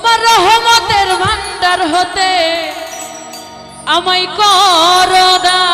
তোমার রহমতের ভান্ডার হতে আমায় করদা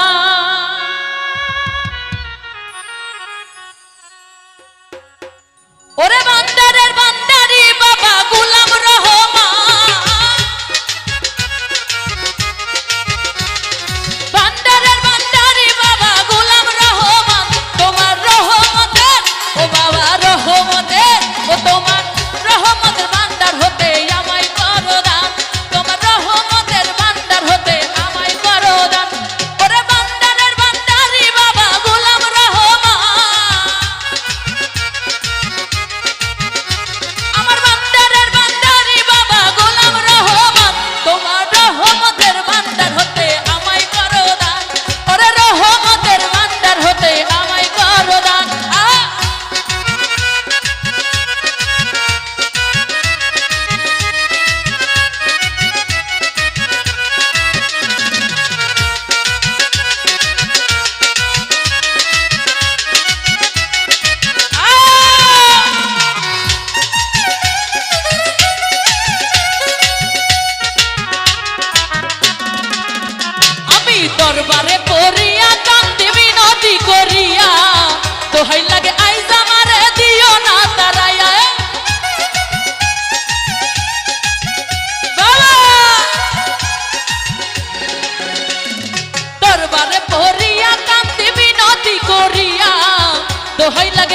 দোহাই লাগে